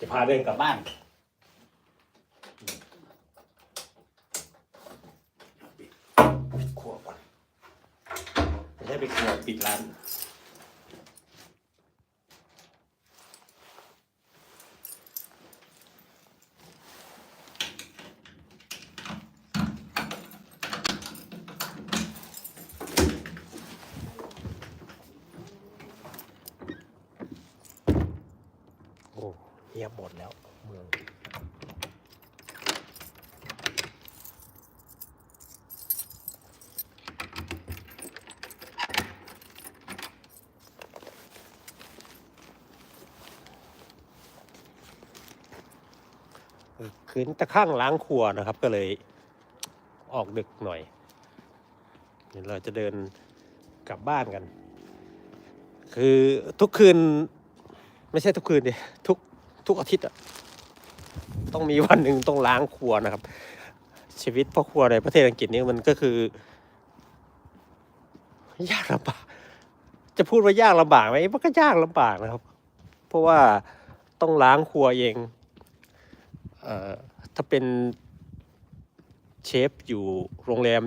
จะพาเดินกลับบ้าน ปิดครัวก่อนจะได้ไปครัวปิดร้าน โอ้ เงียบหมดแล้วเมืองคืนตะข้างล้างครัวนะครับ ก็เลยออกดึกหน่อยเดี๋ยวเราจะเดินกลับบ้านกัน คือทุกคืน ไม่ใช่ทุกคืนดิทุก ทุกอาทิตย์อะต้องมีวันหนึ่งต้องล้างครัวนะครับ ชีวิตพ่อครัวในประเทศอังกฤษนี่มันก็คือยากลำบากจะพูดว่ายากลำบากไหมมันก็ยากลำบากนะครับ เพราะว่าต้องล้างครัวเองเอ่อถ้าเป็นเชฟอยู่โรงแรม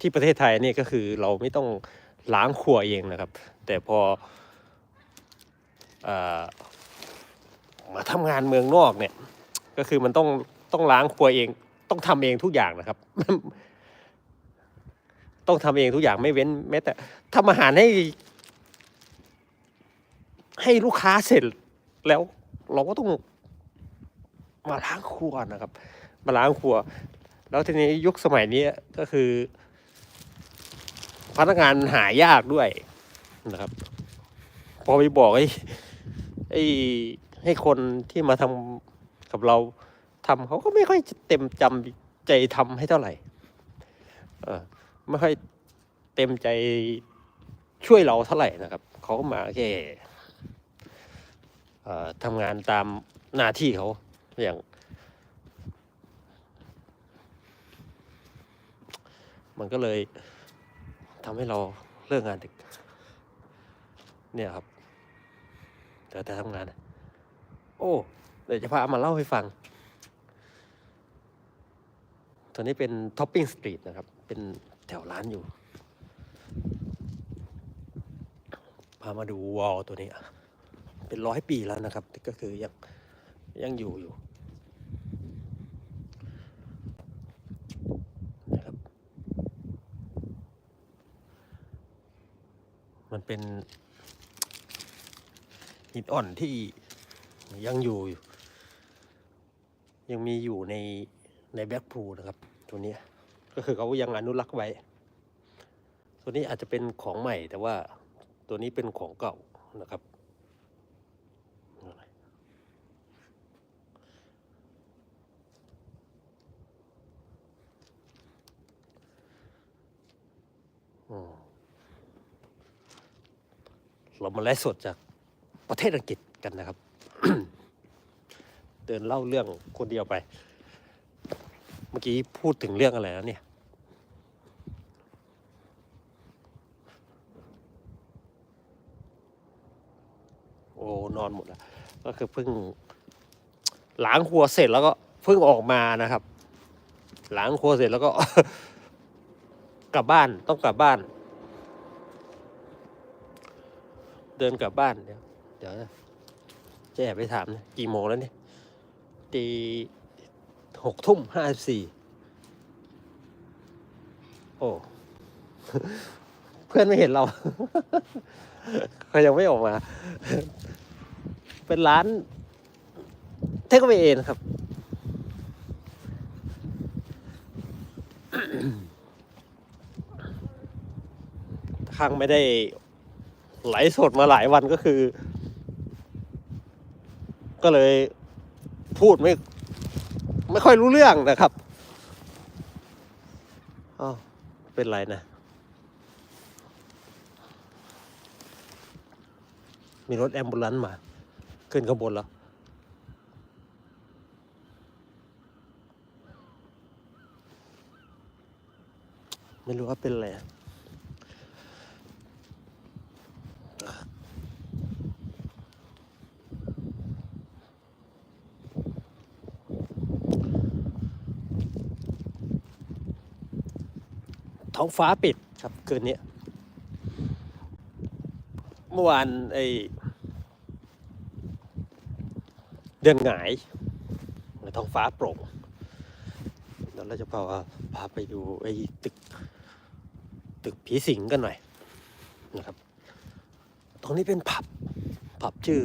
ที่ประเทศไทยนี่ก็คือเราไม่ต้องล้างครัวเองนะครับ แต่พอ มาทำงานเมืองนอกเนี่ย ก็คือมันต้องต้องล้างครัวเอง ต้องทำเองทุกอย่างนะครับ ต้องทำเองทุกอย่างไม่เว้นแม้แต่ทำอาหารให้ ให้ลูกค้าเสร็จแล้ว เราก็ต้องมาล้างครัวนะครับ มาล้างครัว แล้วทีนี้ยุคสมัยนี้ก็คือ พนักงานหายากด้วยนะครับ พอไปบอกไอ้ไอ้ ให้คนที่มาทำกับเราทำเขาก็ไม่ค่อยเต็มจำใจทำให้เท่าไหร่เออไม่ค่อยเต็มใจช่วยเราเท่าไหร่นะครับเขาก็มาแค่เอ่อทำงานตามหน้าที่เขาอย่างมันก็เลยทำให้เราเลิกงานดึก เนี่ยครับ แต่แต่ทำงาน โอ้เดี๋ยวจะพามาเล่าให้ฟัง ตัวนี้เป็นท็อปปิ้งสตรีทนะครับ เป็นแถวร้านอยู่ พามาดูวอลตัวนี้ เป็นร้อยปีแล้วนะครับ ก็คือยังยังอยู่อยู่นะครับมันเป็นหินอ่อนที่ ยังอยู่อยู่ ยังมีอยู่ในในแบ็กพูนะครับตัวนี้ก็คือเขายังอนุรักษ์ไว้ ตัวนี้อาจจะเป็นของใหม่แต่ว่าตัวนี้เป็นของเก่านะครับเรามาไลฟ์สดจากประเทศอังกฤษกันนะครับ เดินเล่าเรื่องคนเดียวไป เมื่อกี้พูดถึงเรื่องอะไรแล้วเนี่ย โอ้นอนหมดแล้ว ก็คือเพิ่งล้างครัวเสร็จแล้วก็เพิ่งออกมานะครับ ล้างครัวเสร็จแล้วก็ กลับบ้านต้องกลับบ้าน เดินกลับบ้านเดี๋ยวเดี๋ยวจะแอบไปถามนะกี่โมงแล้วเนี่ย ตีหกทุ่มห้าสิบสี่โอ้เพื่อนไม่เห็นเราเขายังไม่ออกมา เป็นร้าน เทคเวเองครับครั้งไม่ได้ไหลสดมาหลายวันก็คือ ก็เลย พูดไม่ไม่ค่อยรู้เรื่องนะครับอ้าวเป็นไรนะ มีรถแอมบูลันซ์มา ขึ้นข้างบนแล้วไม่รู้ว่าเป็นอะไร ท้องฟ้าปิดครับคืนนี้เมื่อวานไอเดือนหงายท้องฟ้าโปร่งเดี๋ยวเราจะพาพาไปดูไอ้ตึก ตึกผีสิงกันหน่อยนะครับ ตรงนี้เป็นผับ ผับชื่อ